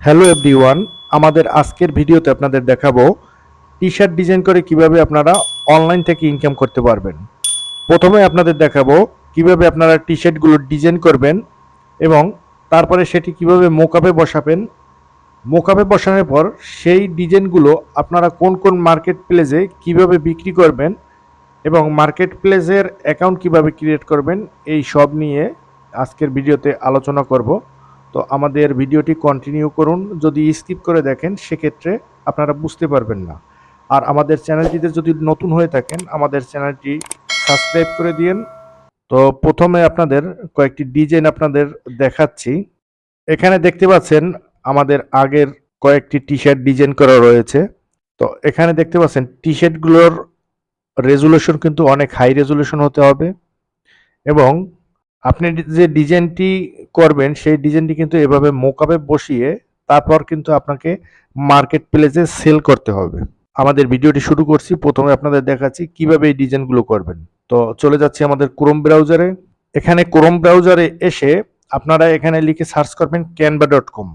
Hello everyone আমাদের আজকের ভিডিওতে আপনাদের দেখাবো টি শার্ট ডিজাইন করে কীভাবে আপনারা অনলাইন থেকে ইনকাম করতে পারবেন। প্রথমে আপনাদের দেখাবো কীভাবে আপনারা টি শার্টগুলো ডিজাইন করবেন এবং তারপরে সেটি কীভাবে মোকাপে বসাবেন। মোকাপে বসানোর পর সেই ডিজাইনগুলো আপনারা কোন কোন মার্কেট প্লেসে কীভাবে বিক্রি করবেন এবং মার্কেট প্লেসের অ্যাকাউন্ট কীভাবে ক্রিয়েট করবেন, এই সব নিয়ে আজকের ভিডিওতে আলোচনা করব। তো আমাদের ভিডিওটি কন্টিনিউ করুন। যদি স্কিপ করে দেখেন, সেক্ষেত্রে আপনারা বুঝতে পারবেন না। আর আমাদের চ্যানেলটিতে যদি নতুন হয়ে থাকেন, আমাদের চ্যানেলটি সাবস্ক্রাইব করে দিন তো প্রথমে আপনাদের কয়েকটি ডিজাইন আপনাদের দেখাচ্ছি। এখানে দেখতে পাচ্ছেন, আমাদের আগের কয়েকটি টি শার্ট ডিজাইন করা রয়েছে। তো এখানে দেখতে পাচ্ছেন টি শার্টগুলোর রেজুলেশন কিন্তু অনেক হাই রেজুলেশন হতে হবে। এবং আপনি যে ডিজাইনটি করবেন, সেই ডিজাইনটি কিন্তু এভাবে মোকাবে বসিয়ে তারপর কিন্তু আপনাকে মার্কেট প্লেসে সেল করতে হবে। আমাদের ভিডিওটি শুরু করছি, প্রথমে আপনাদের দেখাচ্ছি কীভাবে এই ডিজাইনগুলো করবেন। তো চলে যাচ্ছি আমাদের ক্রোম ব্রাউজারে এখানে ক্রোম ব্রাউজারে এসে আপনারা এখানে লিখে সার্চ করবেন ক্যানভা ডট কম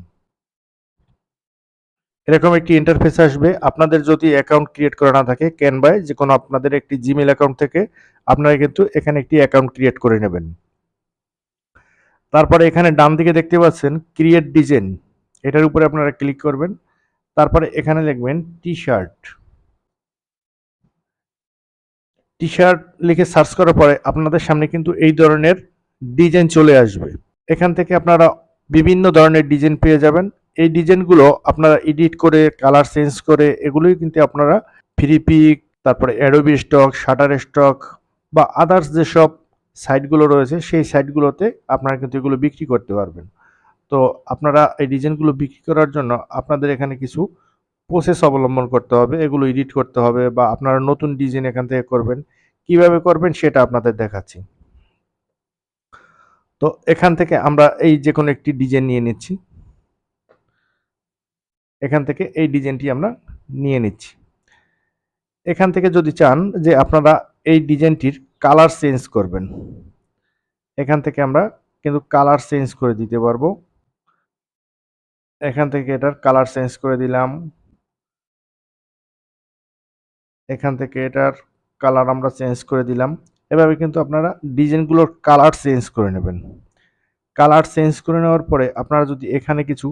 এরকম একটি ইন্টারফেস আসবে। আপনাদের যদি অ্যাকাউন্ট ক্রিয়েট করা না থাকে ক্যানভায় যে কোনো আপনাদের একটি জিমেল অ্যাকাউন্ট থেকে, আপনারা কিন্তু এখানে একটি অ্যাকাউন্ট ক্রিয়েট করে নেবেন। তারপরে এখানে ডান দিকে দেখতে পাচ্ছেন ক্রিয়েট ডিজাইন এটার উপরে আপনারা ক্লিক করবেন। তারপরে এখানে লিখবেন টি শার্ট টি শার্ট লিখে সার্চ করার পরে আপনাদের সামনে কিন্তু এই ধরনের ডিজাইন চলে আসবে। এখান থেকে আপনারা বিভিন্ন ধরনের ডিজাইন পেয়ে যাবেন। এই ডিজাইনগুলো আপনারা এডিট করে কালার চেঞ্জ করে, এগুলোই কিন্তু আপনারা ফ্রি পিক তারপরে অ্যাডোবি স্টক শাটার স্টক বা আদার্স যেসব সাইটগুলো রয়েছে, সেই সাইটগুলোতে আপনারা কিন্তু এগুলো বিক্রি করতে পারবেন। তো আপনারা এই ডিজাইনগুলো বিক্রি করার জন্য আপনাদের এখানে কিছু প্রসেস অবলম্বন করতে হবে, এগুলো এডিট করতে হবে বা আপনারা নতুন ডিজাইন এখান থেকে করবেন, কীভাবে করবেন সেটা আপনাদের দেখাচ্ছি। তো এখান থেকে আমরা এই যে কোনো একটি ডিজাইন নিয়ে নিচ্ছি। এখান থেকে এই ডিজাইনটি আমরা নিয়ে নিচ্ছি। এখান থেকে যদি চান যে আপনারা এই ডিজাইনটির কালার চেঞ্জ করবেন। এখান থেকে আমরা কিন্তু কালার চেঞ্জ করে দিতে পারব। এখান থেকে এটার কালার চেঞ্জ করে দিলাম। এখান থেকে এটার কালার আমরা চেঞ্জ করে দিলাম। এভাবে কিন্তু আপনারা ডিজাইনগুলোর কালার চেঞ্জ করে নেবেন। কালার চেঞ্জ করে নেওয়ার পরে আপনারা যদি এখানে কিছু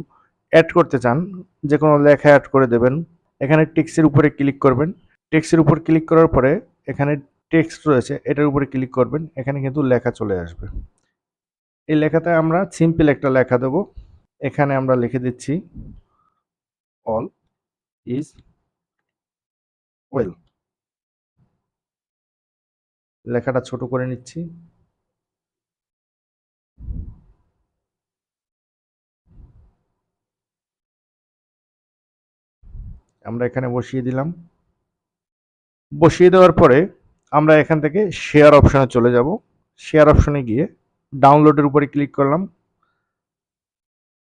অ্যাড করতে চান যে কোনো লেখা অ্যাড করে দেবেন। এখানে টেক্সের উপরে ক্লিক করবেন। টেক্সের উপর ক্লিক করার পরে এখানে টেক্সট রয়েছে, এটার উপরে ক্লিক করবেন, এখানে কিন্তু লেখা চলে আসবে। এই লেখাতে আমরা সিম্পল একটা লেখা দেব। এখানে আমরা লিখে দিচ্ছি অল ইজ ওয়েল লেখাটা ছোট করে নিচ্ছি। আমরা এখানে বসিয়ে দিলাম। বসিয়ে দেওয়ার পরে আমরা এখান থেকে শেয়ার অপশানে চলে যাব। শেয়ার অপশনে গিয়ে ডাউনলোডের উপরে ক্লিক করলাম।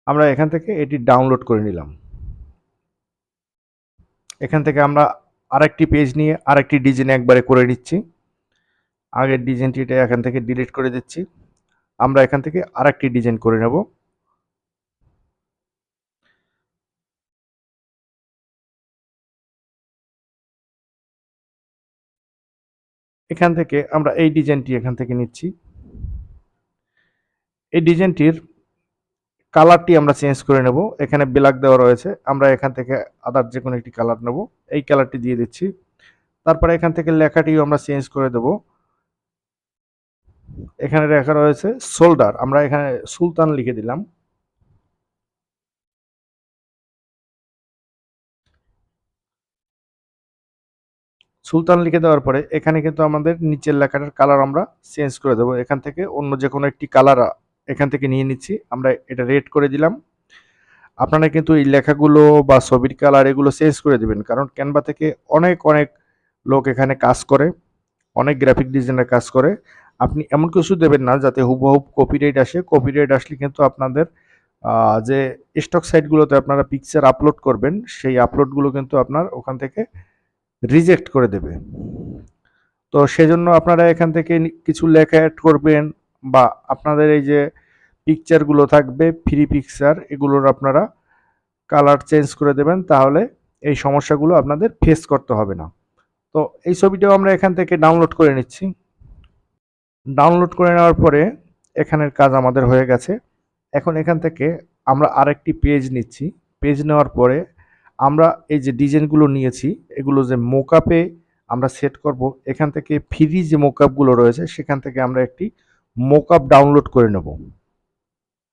আমরা এখান থেকে এটি ডাউনলোড করে নিলাম। এখান থেকে আমরা আরেকটি পেজ নিয়ে আরেকটি ডিজাইন একবারে করে নিচ্ছি। আগের ডিজাইনটি এটা এখান থেকে ডিলিট করে দিচ্ছি। আমরা এখান থেকে আরেকটি ডিজাইন করে নেব। এখান থেকে আমরা এই ডিজাইনটি এখান থেকে নিচ্ছি। এই ডিজাইনটির কালারটি আমরা চেঞ্জ করে নেব। এখানে ব্ল্যাক দেওয়া রয়েছে। আমরা এখান থেকে আদার যে কোনো একটি কালার নেব। এই কালারটি দিয়ে দিচ্ছি। তারপরে এখান থেকে লেখাটিও আমরা চেঞ্জ করে দেব। এখানে লেখা রয়েছে সোল্ডার। আমরা এখানে সুলতান লিখে দিলাম। সুলতান লিখে দেওয়ার পরে এখানে কিন্তু আমাদের নিচের লেখাটার কালার আমরা চেঞ্জ করে দেবো। এখান থেকে অন্য যে কোনো একটি কালার এখান থেকে নিয়ে নিচ্ছি। আমরা এটা রেড করে দিলাম। আপনারা কিন্তু এই লেখাগুলো বা ছবির কালার এগুলো চেঞ্জ করে দেবেন। কারণ ক্যানভা থেকে অনেক অনেক লোক এখানে কাজ করে, অনেক গ্রাফিক ডিজাইনের কাজ করে। আপনি এমন কিছু দেবেন না যাতে হুবহুব কপিরাইট আসে। কপিরাইট আসলে কিন্তু আপনাদের যে স্টক সাইটগুলোতে আপনারা পিকচার আপলোড করবেন, সেই আপলোডগুলো কিন্তু আপনার ওখান থেকে রিজেক্ট করে দেবে। তো সেজন্য আপনারা এখান থেকে কিছু লেখা অ্যাড করবেন বা আপনাদের এই যে পিকচারগুলো থাকবে ফ্রি পিকচার এগুলোর আপনারা কালার চেঞ্জ করে দেবেন, তাহলে এই সমস্যাগুলো আপনাদের ফেস করতে হবে না। তো এই ছবিটাও আমরা এখান থেকে ডাউনলোড করে নিচ্ছি। ডাউনলোড করে নেওয়ার পরে এখানের কাজ আমাদের হয়ে গেছে। এখন এখান থেকে আমরা আরেকটি পেজ নিচ্ছি। পেজ নেওয়ার পরে আমরা এই যে ডিজাইনগুলো নিয়েছি, এগুলো যে মোকাপে আমরা সেট করব, এখান থেকে ফ্রি যে মোকাপগুলো রয়েছে, সেখান থেকে আমরা একটি মোকাপ ডাউনলোড করে নেব।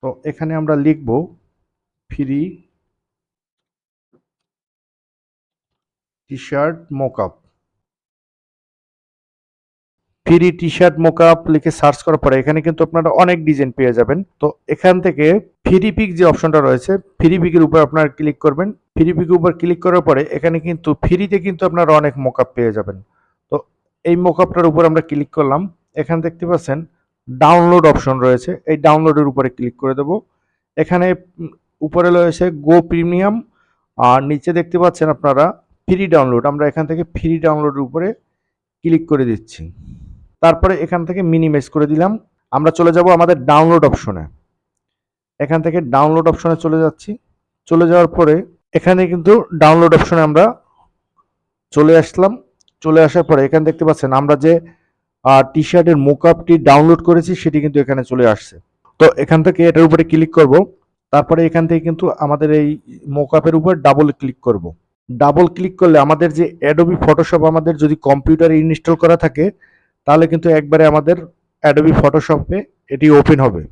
তো এখানে আমরা লিখব free T shirt mockup free T shirt mockup লিখে সার্চ করার পরে এখানে কিন্তু আপনারা অনেক ডিজাইন পেয়ে যাবেন। তো এখান থেকে ফ্রি পিক যে অপশনটা রয়েছে ফ্রি পিকের উপর আপনারা ক্লিক করবেন। ফ্রি পিকের উপর ক্লিক করার পরে এখানে কিন্তু ফ্রিতে কিন্তু আপনারা অনেক মোকআপ পেয়ে যাবেন। তো এই মোকআপটার উপর আমরা ক্লিক করলাম। এখানে দেখতে পাচ্ছেন ডাউনলোড অপশন রয়েছে। এই ডাউনলোডের উপরে ক্লিক করে দেব। এখানে উপরে রয়েছে গো প্রিমিয়াম আর নিচে দেখতে পাচ্ছেন আপনারা ফ্রি ডাউনলোড আমরা এখান থেকে ফ্রি ডাউনলোডের উপরে ক্লিক করে দিচ্ছি। তারপরে এখান থেকে মিনিমাইজ করে দিলাম। আমরা চলে যাব আমাদের ডাউনলোড অপশনে এখান থেকে ডাউনলোড অপশনে চলে যাচ্ছি। চলে যাওয়ার পরে এখানে কিন্তু ডাউনলোড অপশনে আমরা চলে আসলাম। চলে আসার পরে এখানে দেখতে পাচ্ছেন আমরা যে টি শার্টের মোকআপটি ডাউনলোড করেছি, সেটি কিন্তু এখানে চলে আসছে। তো এখান থেকে এটার উপরে ক্লিক করব। তারপরে এখান থেকে কিন্তু আমাদের এই মোকআপের উপর ডাবল ক্লিক করব। ডাবল ক্লিক করলে আমাদের যে অ্যাডোবি ফটোশপ আমাদের যদি কম্পিউটারে ইনস্টল করা থাকে তাহলে কিন্তু একবারে আমাদের অ্যাডোবি ফটোশপে এটি ওপেন হবে।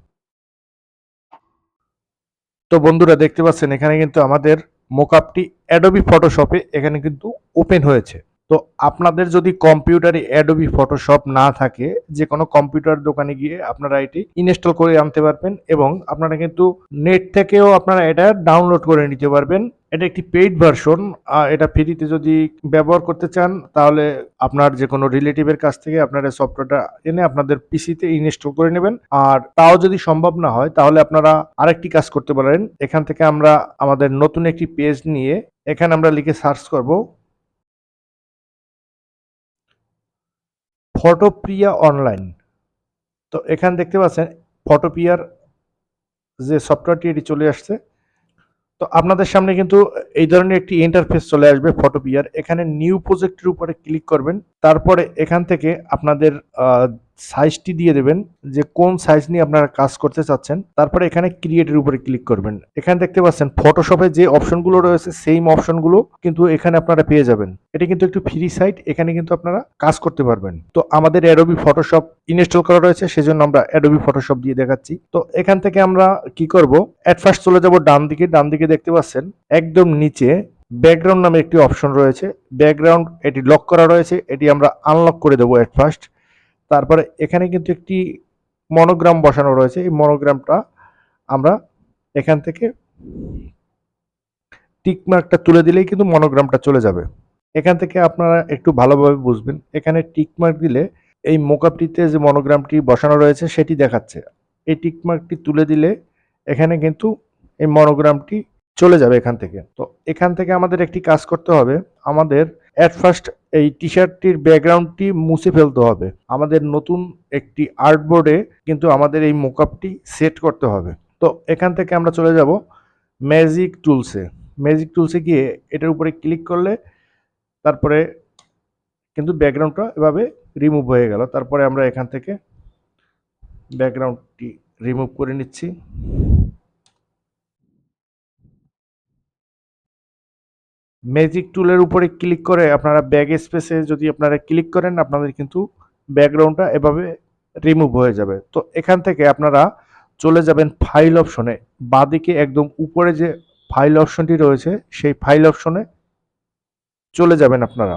তো বন্ধুরা দেখতে পাচ্ছেন, এখানে কিন্তু আমাদের মোকআপটি অ্যাডোবি ফটোশপে এখানে কিন্তু ওপেন হয়েছে। তো আপনাদের যদি কম্পিউটারে অ্যাডোবি ফটোশপ না থাকে যে কোনো কম্পিউটার দোকানে গিয়ে আপনারা এটি ইনস্টল করে আনতে পারবেন এবং আপনারা কিন্তু নেট থেকেও আপনারা এটা ডাউনলোড করে নিতে পারবেন। এটা একটি পেইড ভার্সন এটা ফ্রিতে যদি ব্যবহার করতে চান, তাহলে আপনার যে কোনো রিলেটিভের কাছ থেকে আপনারা সফটওয়্যারটা এনে আপনাদের পিসিতে ইনস্টল করে নেবেন। আর তাও যদি সম্ভব না হয়, তাহলে আপনারা আরেকটি কাজ করতে পারেন। এখান থেকে আমরা আমাদের নতুন একটি পেজ নিয়ে, এখানে আমরা লিখে সার্চ করব ফটোপ্রিয়া অনলাইন। তো এখানে দেখতে পাচ্ছেন, ফটোপ্রিয়ার যে সফটওয়্যারটি এটি চলে আসছে। তো আপনাদের সামনে কিন্তু এই ধরনের একটি ইন্টারফেস চলে আসবে ফটোপিয়ার এখানে নিউ প্রজেক্টের উপরে ক্লিক করবেন। তারপরে এখান থেকে আপনাদের সাইজটি দিয়ে দেবেন যে কোন সাইজ নিয়ে আপনারা কাজ করতে চাচ্ছেন। তারপরে এখানে ক্রিয়েটের উপরে ক্লিক করবেন। এখানে দেখতে পাচ্ছেন ফটোশপে যে অপশনগুলো রয়েছে সেম অপশনগুলো কিন্তু এখানে আপনারা পেয়ে যাবেন। এটা কিন্তু একটু ফ্রি সাইট এখানে কিন্তু আপনারা কাজ করতে পারবেন। তো আমাদের অ্যাডোবি ফটোশপ ইনস্টল করা রয়েছে, সেজন্য আমরা অ্যাডোবি ফটোশপ দিয়ে দেখাচ্ছি। তো এখান থেকে আমরা কি করব? অ্যাট ফার্স্ট চলে যাব ডান দিকে। ডান দিকে দেখতে পাচ্ছেন একদম নিচে ব্যাকগ্রাউন্ড নামে একটি অপশন রয়েছে। ব্যাকগ্রাউন্ড এটি লক করা রয়েছে। এটি আমরা আনলক করে দেবো অ্যাট ফার্স্ট তারপরে এখানে কিন্তু একটি মনোগ্রাম বসানো রয়েছে। এই মনোগ্রামটা আমরা এখান থেকে টিকমার্কটা তুলে দিলেই কিন্তু মনোগ্রামটা চলে যাবে। এখান থেকে আপনারা একটু ভালোভাবে বুঝবেন। এখানে টিকমার্ক দিলে এই মোকাপটিতে যে মনোগ্রামটি বসানো রয়েছে, সেটি দেখাচ্ছে। এই টিকমার্কটি তুলে দিলে এখানে কিন্তু এই মনোগ্রামটি চলে যাবে এখান থেকে। তো এখান থেকে আমাদের একটি কাজ করতে হবে। আমাদের অ্যাট ফার্স্ট এই টি শার্টটির ব্যাকগ্রাউন্ডটি মুছে ফেলতে হবে। আমাদের নতুন একটি আর্টবোর্ডে কিন্তু আমাদের এই মোকআপটি সেট করতে হবে। তো এখান থেকে আমরা চলে যাব ম্যাজিক টুলসে ম্যাজিক টুলসে গিয়ে এটার উপরে ক্লিক করলে তারপরে কিন্তু ব্যাকগ্রাউন্ডটা এভাবে রিমুভ হয়ে গেল। তারপরে আমরা এখান থেকে ব্যাকগ্রাউন্ডটি রিমুভ করে নিচ্ছি। ম্যাজিক টুলের উপরে ক্লিক করে আপনারা ব্যাগ স্পেসে যদি আপনারা ক্লিক করেন, আপনাদের কিন্তু ব্যাকগ্রাউন্ডটা এভাবে রিমুভ হয়ে যাবে। তো এখান থেকে আপনারা চলে যাবেন ফাইল অপশনে বাঁদিকে একদম উপরে যে ফাইল অপশনটি রয়েছে, সেই ফাইল অপশনে চলে যাবেন আপনারা।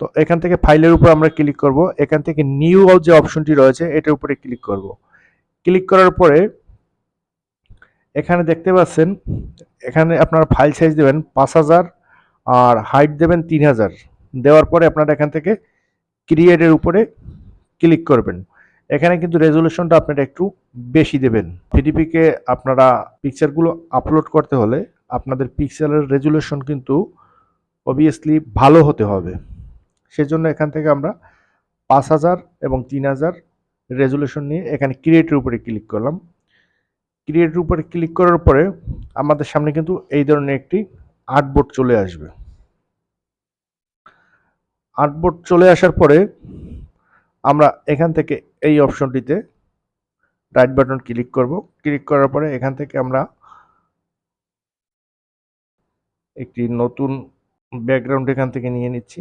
তো এখান থেকে ফাইলের উপর আমরা ক্লিক করব। এখান থেকে নিউ যে অপশনটি রয়েছে, এটার উপরে ক্লিক করব। ক্লিক করার পরে এখানে দেখতে পাচ্ছেন, এখানে আপনারা ফাইল সাইজ দেবেন পাঁচ হাজার আর হাইট দেবেন তিন হাজার। দেওয়ার পরে আপনারা এখান থেকে ক্রিয়েটের উপরে ক্লিক করবেন। এখানে কিন্তু রেজলিউশনটা আপনারা একটু বেশি দেবেন। পিডিপিকে আপনারা পিকচারগুলো আপলোড করতে হলে আপনাদের পিক্সেলের রেজুলেশন কিন্তু অবভিয়াসলি ভালো হতে হবে। সেজন্য এখান থেকে আমরা পাঁচ হাজার এবং তিন হাজার রেজুলেশন নিয়ে এখানে ক্রিয়েটের উপরে ক্লিক করলাম। ক্রিয়েটের উপরে ক্লিক করার পরে আমাদের সামনে কিন্তু এই ধরনের একটি আর্টবোর্ড চলে আসবে। আর্টবোর্ড চলে আসার পরে আমরা এখান থেকে এই অপশনটিতে রাইট বাটন ক্লিক করব। ক্লিক করার পরে এখান থেকে আমরা একটি নতুন ব্যাকগ্রাউন্ড এখান থেকে নিয়ে নিচ্ছি।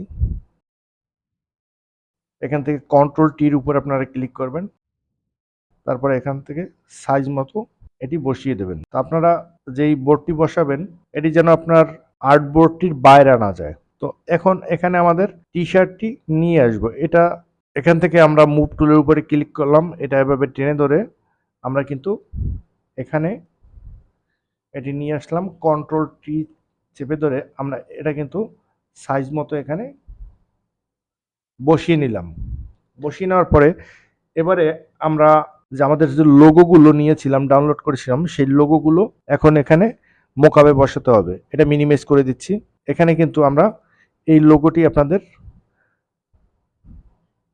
এখান থেকে কন্ট্রোল টির উপর আপনারা ক্লিক করবেন। তারপরে এখান থেকে সাইজ মতো এটি বসিয়ে দেবেন। তো আপনারা যেই বোর্ডটি বসাবেন, এটি যেন আপনার আর্ট বোর্ডটির বাইরে না যায়। তো এখন এখানে আমাদের টি শার্টটি নিয়ে আসব। এটা এখান থেকে আমরা মুভ টুলের উপরে ক্লিক করলাম। এটা এভাবে টেনে ধরে আমরা কিন্তু এখানে এটি নিয়ে আসলাম। কন্ট্রোল টি চেপে ধরে আমরা এটা কিন্তু সাইজ মতো এখানে বসিয়ে নিলাম। বসিয়ে নেওয়ার পরে এবারে আমরা যে আমাদের যে লোগোগুলো নিয়েছিলাম ডাউনলোড করেছিলাম, সেই লোগোগুলো এখন এখানে মোকাবে বসাতে হবে। এটা মিনিমাইজ করে দিচ্ছি। এখানে কিন্তু আমরা এই লোগোটি আপনাদের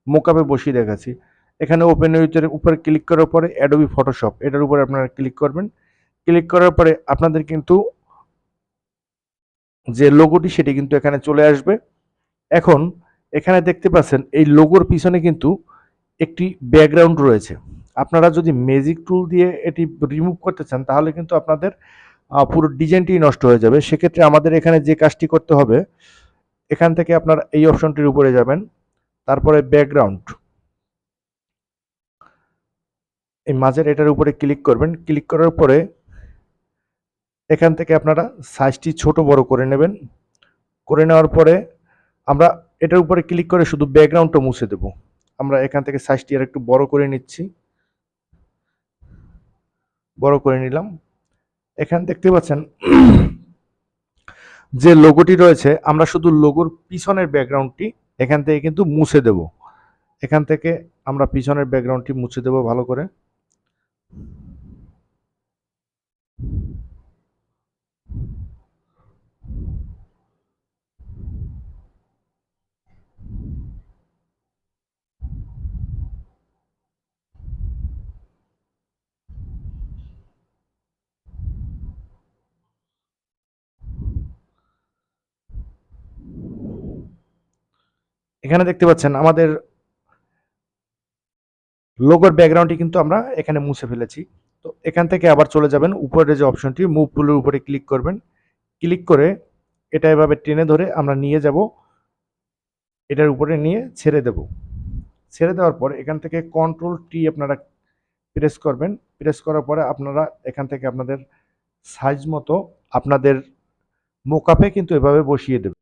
মোকাবে বসিয়ে দেখাচ্ছি। এখানে ওপেন উইথের উপরে ক্লিক করার পরে অ্যাডোবি ফটোশপ এটার উপরে আপনারা ক্লিক করবেন। ক্লিক করার পরে আপনাদের কিন্তু যে লোগোটি সেটি কিন্তু এখানে চলে আসবে। এখন এখানে দেখতে পাচ্ছেন, এই লোগোর পিছনে কিন্তু একটি ব্যাকগ্রাউন্ড রয়েছে। আপনারা যদি ম্যাজিক টুল দিয়ে এটি রিমুভ করতে চান, তাহলে কিন্তু আপনাদের পুরো ডিজাইনটি নষ্ট হয়ে যাবে। সেক্ষেত্রে আমাদের এখানে যে কাজটি করতে হবে, এখান থেকে আপনারা এই অপশনটির উপরে যাবেন। তারপরে ব্যাকগ্রাউন্ড এই মাঝের এটার উপরে ক্লিক করবেন। ক্লিক করার পরে এখান থেকে আপনারা সাইজটি ছোট বড় করে নেবেন। করে নেওয়ার পরে আমরা এটার উপরে ক্লিক করে শুধু ব্যাকগ্রাউন্ডটা মুছে দেব। আমরা এখান থেকে সাইজটি আর একটু বড় করে নিচ্ছি। বড় করে নিলাম। এখান দেখতে পাচ্ছেন যে লোগোটি রয়েছে, আমরা শুধু লোগোর পিছনের ব্যাকগ্রাউন্ডটি এখান থেকে কিন্তু মুছে দেব। এখান থেকে আমরা পিছনের ব্যাকগ্রাউন্ডটি মুছে দেব ভালো করে। এখানে দেখতে পাচ্ছেন আমাদের লোগোর ব্যাকগ্রাউন্ডটি কিন্তু আমরা এখানে মুছে ফেলেছি। তো এখান থেকে আবার চলে যাবেন। উপরে যে অপশনটি মুভ টুলের উপরে ক্লিক করবেন। ক্লিক করে এটা এভাবে টেনে ধরে আমরা নিয়ে যাব। এটার উপরে নিয়ে ছেড়ে দেব। ছেড়ে দেওয়ার পর এখান থেকে কন্ট্রোল টি আপনারা প্রেস করবেন। প্রেস করার পরে আপনারা এখান থেকে আপনাদের সাইজ মতো আপনাদের মোকাপে কিন্তু এভাবে বসিয়ে দেবেন।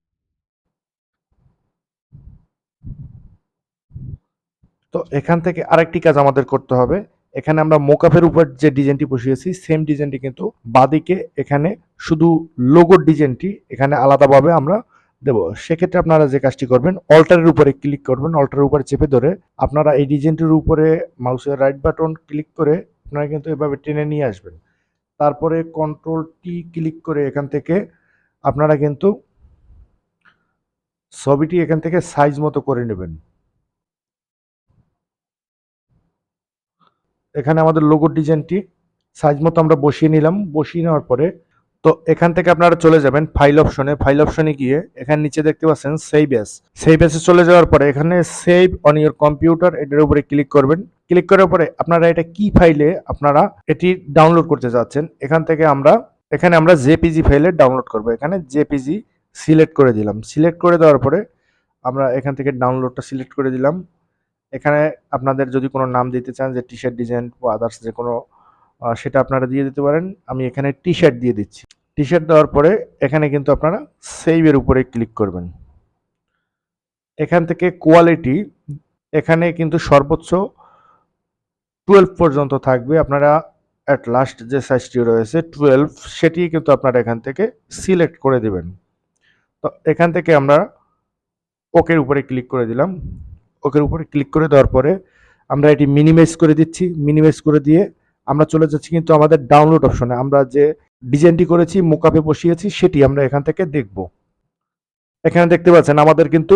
তো এখান থেকে আরেকটি কাজ আমাদের করতে হবে। এখানে আমরা মোকাফের উপর যে ডিজাইনটি বসিয়েছি সেম ডিজাইনটি কিন্তু বাদিকে এখানে শুধু লোগোর ডিজাইনটি এখানে আলাদাভাবে আমরা দেব। সেক্ষেত্রে আপনারা যে কাজটি করবেন অল্টারের উপরে ক্লিক করবেন অল্টারের উপরে চেপে ধরে আপনারা এই ডিজাইনটির উপরে মাউসের রাইট বাটন ক্লিক করে আপনারা কিন্তু এভাবে টেনে নিয়ে আসবেন। তারপরে কন্ট্রোল টি ক্লিক করে এখান থেকে আপনারা কিন্তু ছবিটি এখান থেকে সাইজ মতো করে নেবেন। এখানে আমাদের লোগো ডিজাইনটি সাইজ মতো আমরা বসিয়ে নিলাম। বসিয়ে নেওয়ার পরে তো এখান থেকে আপনারা চলে যাবেন ফাইল অপশনে ফাইল অপশনে গিয়ে এখানে নিচে দেখতে পাচ্ছেন সেভ এস সেভ এসে চলে যাওয়ার পরে এখানে সেভ অন ইউর কম্পিউটার এটার উপরে ক্লিক করবেন। ক্লিক করার পরে আপনারা এটা কি ফাইলে আপনারা এটি ডাউনলোড করতে যাচ্ছেন, এখান থেকে আমরা, এখানে আমরা জেপিজি ফাইলে ডাউনলোড করব। এখানে জেপিজি সিলেক্ট করে দিলাম। সিলেক্ট করে দেওয়ার পরে আমরা এখান থেকে ডাউনলোডটা সিলেক্ট করে দিলাম। এখানে আপনাদের যদি কোনো নাম দিতে চান যে টি শার্ট ডিজাইন বা আদার্স যে কোনো সেটা আপনারা দিয়ে দিতে পারেন। আমি এখানে টি শার্ট দিয়ে দিচ্ছি। টি শার্ট দেওয়ার পরে এখানে কিন্তু আপনারা সেভের উপরে ক্লিক করবেন। এখান থেকে কোয়ালিটি এখানে কিন্তু সর্বোচ্চ টুয়েলভ পর্যন্ত থাকবে। আপনারা অ্যাট লাস্ট যে সাইজটি রয়েছে টুয়েলভ সেটি কিন্তু আপনারা এখান থেকে সিলেক্ট করে দেবেন। তো এখান থেকে আমরা ওকের উপরে ক্লিক করে দিলাম। ওকের উপরে ক্লিক করে দেওয়ার পরে আমরা এটি মিনিমাইজ করে দিচ্ছি। মিনিমাইজ করে দিয়ে আমরা চলে যাচ্ছি কিন্তু আমাদের ডাউনলোড অপশনে আমরা যে ডিজাইনটি করেছি, মোকাপে বসিয়েছি, সেটি আমরা এখান থেকে দেখব। এখানে দেখতে পাচ্ছেন আমাদের কিন্তু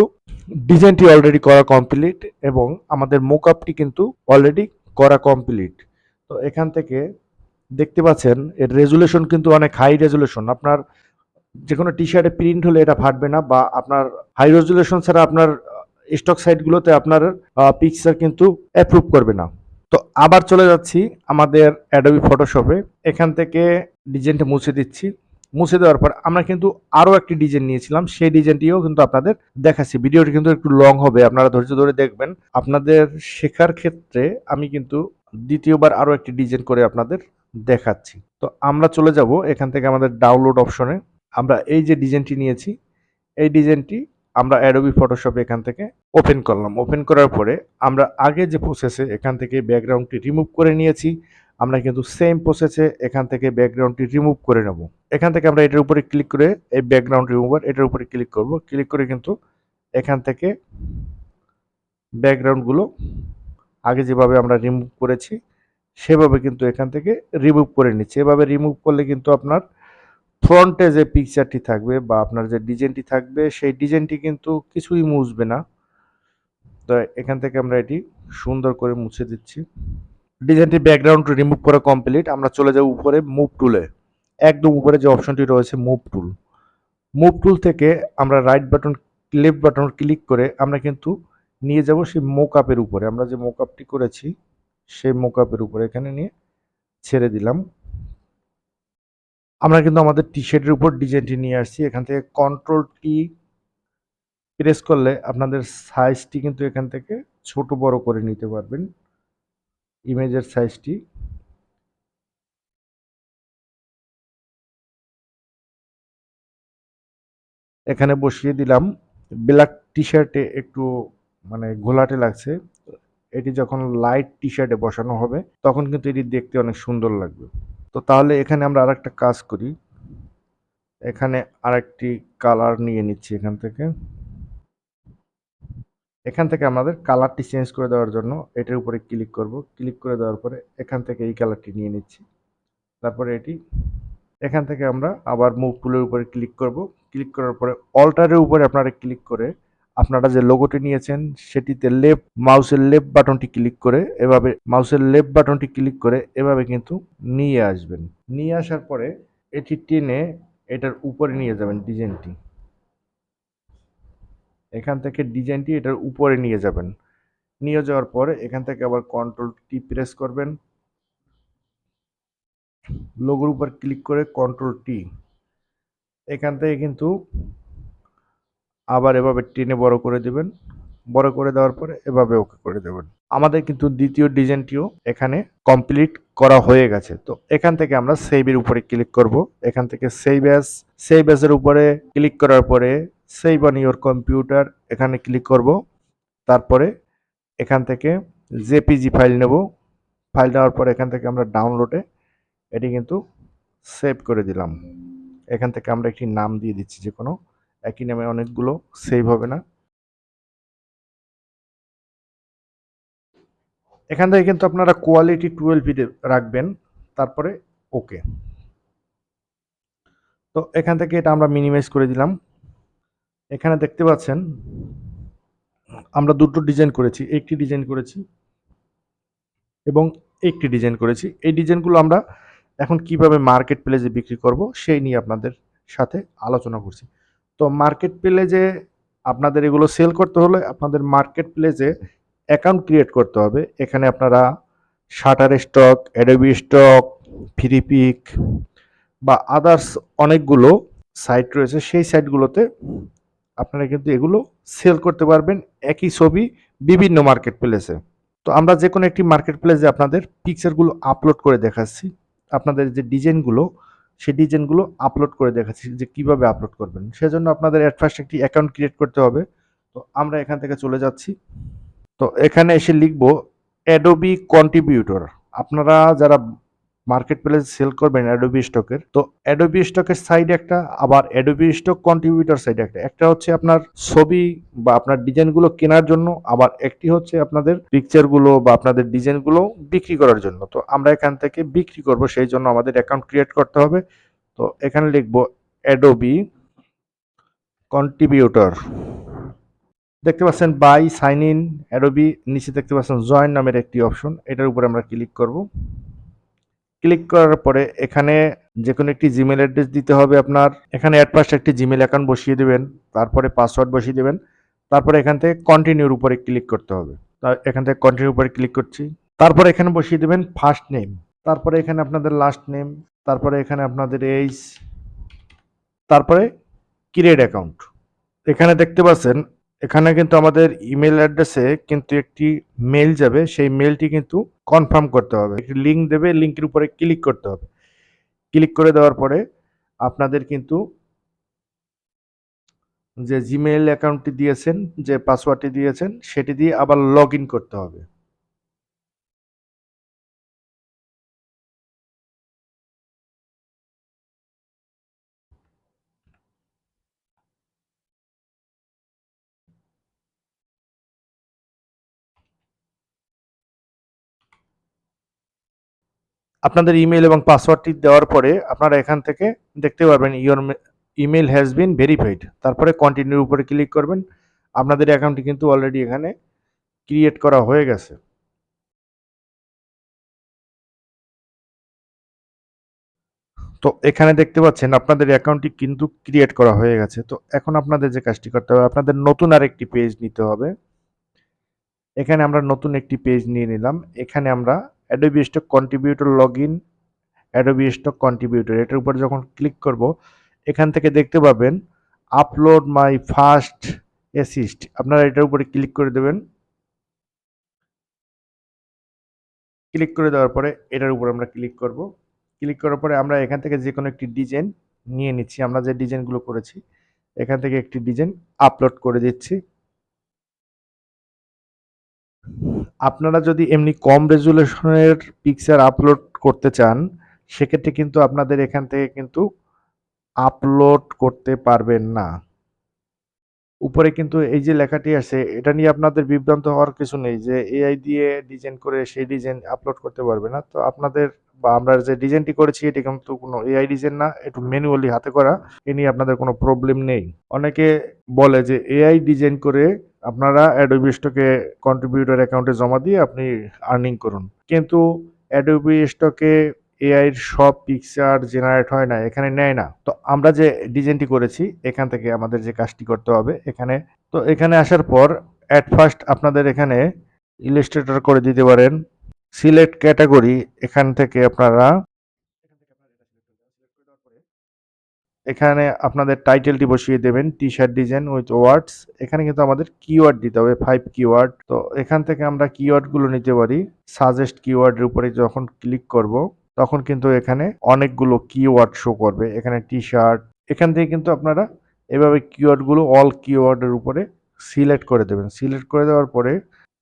ডিজাইনটি অলরেডি করা কমপ্লিট এবং আমাদের মোকআপটি কিন্তু অলরেডি করা কমপ্লিট তো এখান থেকে দেখতে পাচ্ছেন এর রেজুলেশন কিন্তু অনেক হাই রেজুলেশন আপনার যে কোনো টি শার্টে প্রিন্ট হলে এটা ফাটবে না বা আপনার হাই রেজুলেশন ছাড়া আপনার স্টক সাইটগুলোতে আপনার পিকচার কিন্তু অ্যাপ্রুভ করবে না। তো আবার চলে যাচ্ছি আমাদের অ্যাডোবি ফটোশপে এখান থেকে ডিজাইনটা মুছে দিচ্ছি। মুছে দেওয়ার পর আমরা কিন্তু আরও একটি ডিজাইন নিয়েছিলাম। সেই ডিজাইনটিও কিন্তু আপনাদের দেখাচ্ছি। ভিডিওটি কিন্তু একটু লং হবে, আপনারা ধৈর্য ধরে দেখবেন। আপনাদের শেখার ক্ষেত্রে আমি কিন্তু দ্বিতীয়বার আরও একটি ডিজাইন করে আপনাদের দেখাচ্ছি। তো আমরা চলে যাব এখান থেকে আমাদের ডাউনলোড অপশনে আমরা এই যে ডিজাইনটি নিয়েছি, এই ডিজাইনটি আমরা অ্যাডোবি ফটোশপ এখান থেকে ওপেন করলাম। ওপেন করার পরে আমরা আগে যে প্রসেসে এখান থেকে ব্যাকগ্রাউন্ডটি রিমুভ করে নিয়েছি, আমরা কিন্তু সেম প্রসেসে এখান থেকে ব্যাকগ্রাউন্ডটি রিমুভ করে নেব। এখান থেকে আমরা এটার উপরে ক্লিক করে এই ব্যাকগ্রাউন্ড রিমুভার এটার উপরে ক্লিক করব। ক্লিক করে কিন্তু এখান থেকে ব্যাকগ্রাউন্ডগুলো আগে যেভাবে আমরা রিমুভ করেছি, সেভাবে কিন্তু এখান থেকে রিমুভ করে নিচ্ছি। এভাবে রিমুভ করলে কিন্তু আপনার ফ্রন্টে যে পিকচারটি থাকবে বা আপনার যে ডিজাইনটি থাকবে, সেই ডিজাইনটি কিন্তু কিছুই মুছবে না। তো এখান থেকে আমরা এটি সুন্দর করে মুছে দিচ্ছি। ডিজাইনটি ব্যাকগ্রাউন্ড রিমুভ করা কমপ্লিট আমরা চলে যাব উপরে মুভ টুলে একদম উপরে যে অপশনটি রয়েছে মুভ টুল মুভ টুল থেকে আমরা right button left button click করে আমরা কিন্তু নিয়ে যাব সেই মোকআপের উপরে। আমরা যে মোকআপটি করেছি, সেই মোকআপের উপরে এখানে নিয়ে ছেড়ে দিলাম। আমরা কিন্তু আমাদের টি শার্টের উপর ডিজাইনটি নিয়ে আসছি। এখান থেকে কন্ট্রোল টি প্রেস করলে আপনাদের সাইজটি কিন্তু এখান থেকে ছোট বড় করে নিতে পারবেন। ইমেজের সাইজটি এখানে বসিয়ে দিলাম। ব্ল্যাক টি শার্টে একটু মানে ঘোলাটে লাগছে। এটি যখন লাইট টি শার্টে বসানো হবে, তখন কিন্তু এটি দেখতে অনেক সুন্দর লাগবে। তো তাহলে এখানে আমরা আরেকটা কাজ করি। এখানে আরেকটি কালার নিয়ে নিচ্ছি এখান থেকে। এখান থেকে আমাদের কালারটি চেঞ্জ করে দেওয়ার জন্য এটার উপরে ক্লিক করব। ক্লিক করে দেওয়ার পরে এখান থেকে এই কালারটি নিয়ে নিচ্ছি। তারপরে এটি, এখান থেকে আমরা আবার মুভ টুলের উপরে ক্লিক করব। ক্লিক করার পরে অল্টারের উপরে আপনারা ক্লিক করে আপনারা যে লোগোটি নিয়েছেন, সেটিতে লেফট মাউসের লেফট বাটনটি ক্লিক করে এভাবে মাউসের লেফট বাটনটি ক্লিক করে এভাবে কিন্তু নিয়ে আসবেন। নিয়ে আসার পরে এটি টেনে এটার উপরে নিয়ে যাবেন ডিজাইনটি এখান থেকে ডিজাইনটি এটার উপরে নিয়ে যাবেন। নিয়ে যাওয়ার পরে এখান থেকে আবার কন্ট্রোল টি প্রেস করবেন। লোগোর উপর ক্লিক করে কন্ট্রোল টি এখান থেকে কিন্তু আবার এভাবে টেনে বড় করে দেবেন। বড় করে দেওয়ার পরে এভাবে ওকে করে দেবেন। আমাদের কিন্তু দ্বিতীয় ডিজাইনটিও এখানে কমপ্লিট করা হয়ে গেছে। তো এখান থেকে আমরা সেভের উপরে ক্লিক করব। এখান থেকে সেভ অ্যাজ সেভ অ্যাজের উপরে ক্লিক করার পরে সেভ অন ইওর কম্পিউটার এখানে ক্লিক করব। তারপরে এখান থেকে জেপিজি ফাইল নেব। ফাইল নেওয়ার পরে এখান থেকে আমরা ডাউনলোডে এটি কিন্তু সেভ করে দিলাম। এখান থেকে আমরা একটি নাম দিয়ে দিচ্ছি যে কোনো একই নামে অনেকগুলো সেভ হবে না। এখান থেকে কিন্তু আপনারা কোয়ালিটি টুয়েলভ রাখবেন, তারপরে ওকে তো এখান থেকে এটা আমরা মিনিমাইজ করে দিলাম। এখানে দেখতে পাচ্ছেন, আমরা দুটো ডিজাইন করেছি, একটি ডিজাইন করেছি এবং একটি ডিজাইন করেছি। এই ডিজাইনগুলো আমরা এখন কীভাবে মার্কেট প্লেসে বিক্রি করব, সেই নিয়ে আপনাদের সাথে আলোচনা করছি। তো মার্কেট প্লেসে আপনাদের এগুলো সেল করতে হলে আপনাদের মার্কেট প্লেসে অ্যাকাউন্ট ক্রিয়েট করতে হবে। এখানে আপনারা Shutterstock Adobe Stock Freepik বা আদার্স অনেকগুলো সাইট রয়েছে। সেই সাইটগুলোতে আপনারা কিন্তু এগুলো সেল করতে পারবেন। একই ছবি বিভিন্ন মার্কেট প্লেসে তো আমরা যে কোনো একটি মার্কেট প্লেসে আপনাদের পিকচারগুলো আপলোড করে দেখাচ্ছি। আপনাদের যে ডিজাইনগুলো সেই ডিজাইনগুলো আপলোড করে দেখাচ্ছি যে কীভাবে আপলোড করবেন। সেজন্য আপনাদের অ্যাট ফার্স্ট একটি অ্যাকাউন্ট ক্রিয়েট করতে হবে। তো আমরা এখান থেকে চলে যাচ্ছি। তো এখানে এসে লিখব অ্যাডোবি কন্ট্রিবিউটর আপনারা যারা মার্কেট প্লেস সেল করবেন অ্যাডোবি স্টকের তো অ্যাডোবি স্টকের সাইড একটা, আবার অ্যাডোবি স্টক কন্ট্রিবিউটর সাইড একটা। একটা হচ্ছে আপনার ছবি বা আপনার ডিজাইনগুলো কেনার জন্য, আবার একটি হচ্ছে আপনাদের পিকচারগুলো বা আপনাদের ডিজাইনগুলো বিক্রি করার জন্য। তো আমরা এখান থেকে বিক্রি করব, সেই জন্য আমাদের অ্যাকাউন্ট ক্রিয়েট করতে হবে। তো এখানে লিখব অ্যাডোবি কন্ট্রিবিউটর দেখতে পাচ্ছেন বাই সাইন ইন অ্যাডোবি নিচে দেখতে পাচ্ছেন জয়েন নামের একটি অপশন এটার উপরে আমরা ক্লিক করব। ক্লিক করার পরে এখানে যে কোনো একটি জিমেল অ্যাড্রেস দিতে হবে আপনার। এখানে অ্যাট ফার্স্ট একটি জিমেল অ্যাকাউন্ট বসিয়ে দেবেন, তারপরে পাসওয়ার্ড বসিয়ে দেবেন, তারপরে এখান থেকে কন্টিনিউর উপরে ক্লিক করতে হবে। এখান থেকে কন্টিনিউর উপরে ক্লিক করছি। তারপরে এখানে বসিয়ে দেবেন ফার্স্ট নেম তারপরে এখানে আপনাদের লাস্ট নেম তারপরে এখানে আপনাদের এইজ তারপরে ক্রিয়েট অ্যাকাউন্ট এখানে দেখতে পাচ্ছেন এখানে কিন্তু আমাদের ইমেল অ্যাড্রেসে কিন্তু একটি মেল যাবে। সেই মেলটি কিন্তু কনফার্ম করতে হবে। একটি লিঙ্ক দেবে লিঙ্কের উপরে ক্লিক করতে হবে। ক্লিক করে দেওয়ার পরে আপনাদের কিন্তু যে জিমেইল অ্যাকাউন্টটি দিয়েছেন, যে পাসওয়ার্ডটি দিয়েছেন, সেটি দিয়ে আবার লগ করতে হবে। আপনাদের ইমেল এবং পাসওয়ার্ডটি দেওয়ার পরে আপনারা এখান থেকে দেখতে পারবেন your email has been verified তারপরে কন্টিনিউর উপরে ক্লিক করবেন। আপনাদের অ্যাকাউন্টটি কিন্তু অলরেডি এখানে ক্রিয়েট করা হয়ে গেছে। তো এখানে দেখতে পাচ্ছেন, আপনাদের অ্যাকাউন্টটি কিন্তু ক্রিয়েট করা হয়ে গেছে। তো এখন আপনাদের যে কাজটি করতে হবে, আপনাদের নতুন আরেকটি পেজ নিতে হবে। এখানে আমরা নতুন একটি পেজ নিয়ে নিলাম। এখানে আমরা Adobe Stock contributor log in Adobe Stock contributor এটার উপর যখন ক্লিক করব, এখান থেকে দেখতে পাবেন আপলোড মাই ফার্স্ট অ্যাসিস্ট আপনারা এটার উপরে ক্লিক করে দেবেন। ক্লিক করে দেওয়ার পরে এটার উপর আমরা ক্লিক করব। ক্লিক করার পরে আমরা এখান থেকে যে কোনো একটি ডিজাইন নিয়ে নিচ্ছি। আমরা যে ডিজাইনগুলো করেছি, এখান থেকে একটি ডিজাইন আপলোড করে দিচ্ছি। আপনারা যদি এমনি কম রেজুলেশনের পিকচার আপলোড করতে চান, সেক্ষেত্রে কিন্তু আপনাদের এখান থেকে কিন্তু আপলোড করতে পারবেন না। উপরে কিন্তু এই যে লেখাটি আছে, এটা নিয়ে আপনাদের বিভ্রান্ত হওয়ার কিছু নেই যে এআই দিয়ে ডিজাইন করে সেই ডিজাইন আপলোড করতে পারবে না। তো আপনাদের বা আমরা যে ডিজাইনটি করেছি, এটি কিন্তু কোনো এআই ডিজাইন না, একটু ম্যানুয়ালি হাতে করা, এ নিয়ে আপনাদের কোনো প্রবলেম নেই। অনেকে বলে যে এআই ডিজাইন করে আপনারা অ্যাডোবি স্টকে কন্ট্রিবিউটর অ্যাকাউন্টে জমা দিয়ে আপনি আর্নিং করুন। কিন্তু অ্যাডোবি স্টকে এআই সব পিকচার জেনারেট হয় না, এখানে নেয় না। তো আমরা যে ডিজাইনটি করেছি, এখান থেকে আমাদের যে কাজটি করতে হবে, এখানে। তো এখানে আসার পর অ্যাট ফার্স্ট আপনাদের এখানে ইলিস্ট্রেটর করে দিতে পারেন সিলেক্ট ক্যাটাগরি, এখান থেকে আপনারা এখানে আপনাদের টাইটেলটি বসিয়ে দেবেন T shirt design with words এখানে কিন্তু আমাদের কিওয়ার্ড দিতে হবে ফাইভ কিওয়ার্ড তো এখান থেকে আমরা কিওয়ার্ডগুলো নিতে পারি সাজেস্ট কিওয়ার্ডের উপরে যখন ক্লিক করব, তখন কিন্তু এখানে অনেকগুলো কিওয়ার্ড শো করবে। এখানে টি শার্ট এখান থেকে কিন্তু আপনারা এভাবে কিওয়ার্ডগুলো অল কিওয়ার্ডের উপরে সিলেক্ট করে দেবেন। সিলেক্ট করে দেওয়ার পরে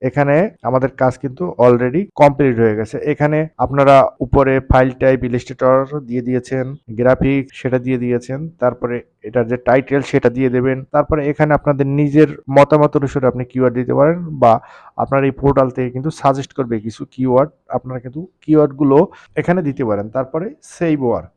এখানে আমাদের কাজ কিন্তু অলরেডি কমপ্লিট হয়ে গেছে। এখানে আপনারা উপরে ফাইল টাইপ ইলিস্ট্রেটর দিয়ে দিয়েছেন গ্রাফিক সেটা দিয়ে দিয়েছেন, তারপরে এটার যে টাইটেল সেটা দিয়ে দেবেন, তারপরে এখানে আপনাদের নিজের মতামত অনুসারে আপনি কিওয়ার্ড দিতে পারেন বা আপনার এই পোর্টাল থেকে কিন্তু সাজেস্ট করবে কিছু কিওয়ার্ড আপনারা কিন্তু কিওয়ার্ডগুলো এখানে দিতে পারেন। তারপরে সেভ ওয়ার্ক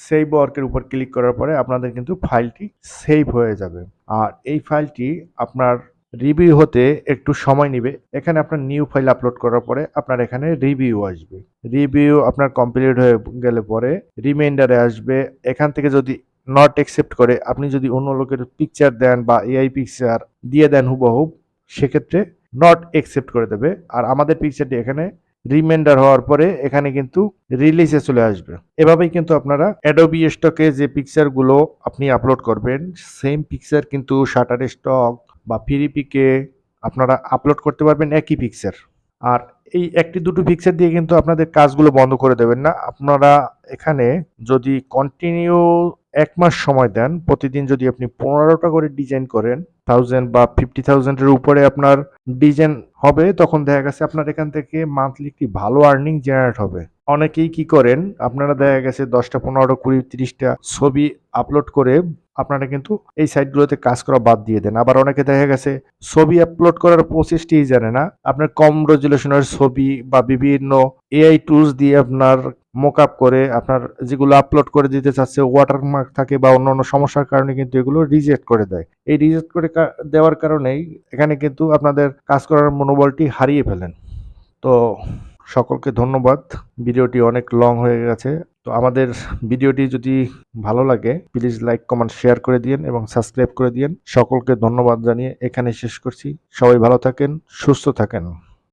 সেভ ওয়ার্কের উপর ক্লিক করার পরে আপনাদের কিন্তু ফাইলটি সেভ হয়ে যাবে। আর এই ফাইলটি আপনার রিভিউ হতে একটু সময় নেবে। এখানে আপনার নিউ ফাইল আপলোড করার পরে আপনার এখানে রিভিউ আসবে। রিভিউ আপনার কমপ্লিট হয়ে গেলে পরে রিমাইন্ডারে আসবে। এখান থেকে যদি নট অ্যাকসেপ্ট করে, আপনি যদি অন্য লোকের পিকচার দেন বা এআই পিকচার দিয়ে দেন হুবহুব সেক্ষেত্রে নট অ্যাকসেপ্ট করে দেবে। আর আমাদের পিকচারটি এখানে রিমাইন্ডার হওয়ার পরে এখানে কিন্তু রিলিজে চলে আসবে। এভাবেই কিন্তু আপনারা অ্যাডোবি স্টকে যে পিকচারগুলো আপনি আপলোড করবেন সেম পিকচার কিন্তু শাটার স্টক বা ফিরিপিকে আপনারা আপলোড করতে পারবেন একই পিকচার আর এই একটি দুটো পিকচার দিয়ে কিন্তু আপনাদের কাজগুলো বন্ধ করে দেবেন না। আপনারা এখানে যদি কন্টিনিউ এক মাস সময় দেন, প্রতিদিন যদি আপনি পনেরোটা করে ডিজাইন করেন থাউজেন্ড বা ফিফটি থাউজেন্ডের উপরে আপনার ডিজাইন হবে, তখন দেখা গেছে আপনার এখান থেকে মান্থলি একটি ভালো আর্নিং জেনারেট হবে। অনেকেই কি করেন, আপনারা দেখা গেছে দশটা পনেরো কুড়ি, তিরিশটা ছবি আপলোড করে আপনারা কিন্তু এই সাইটগুলোতে কাজ করা বাদ দিয়ে দেন। আবার অনেকে দেখা গেছে, ছবি আপলোড করার প্রসেসটি জানে না। আপনার কম রেজুলেশনের ছবি বা বিভিন্ন এআই টুলস দিয়ে আপনার মোক আপ করে আপনার যেগুলো আপলোড করে দিতে চাচ্ছে ওয়াটারমার্ক থাকে বা অন্য অন্য সমস্যার কারণে কিন্তু এগুলো রিজেক্ট করে দেয়। এই রিজেক্ট করে দেওয়ার কারণেই এখানে কিন্তু আপনাদের কাজ করার মনোবলটি হারিয়ে ফেলেন। তো সকলকে ধন্যবাদ। ভিডিওটি অনেক লং হয়ে গেছে। তো আমাদের ভিডিওটি যদি ভালো লাগে, প্লিজ লাইক, কমেন্ট, শেয়ার করে দিন এবং সাবস্ক্রাইব করে দিন সকলকে ধন্যবাদ জানিয়ে এখানে শেষ করছি। সবাই ভালো থাকেন, সুস্থ থাকেন।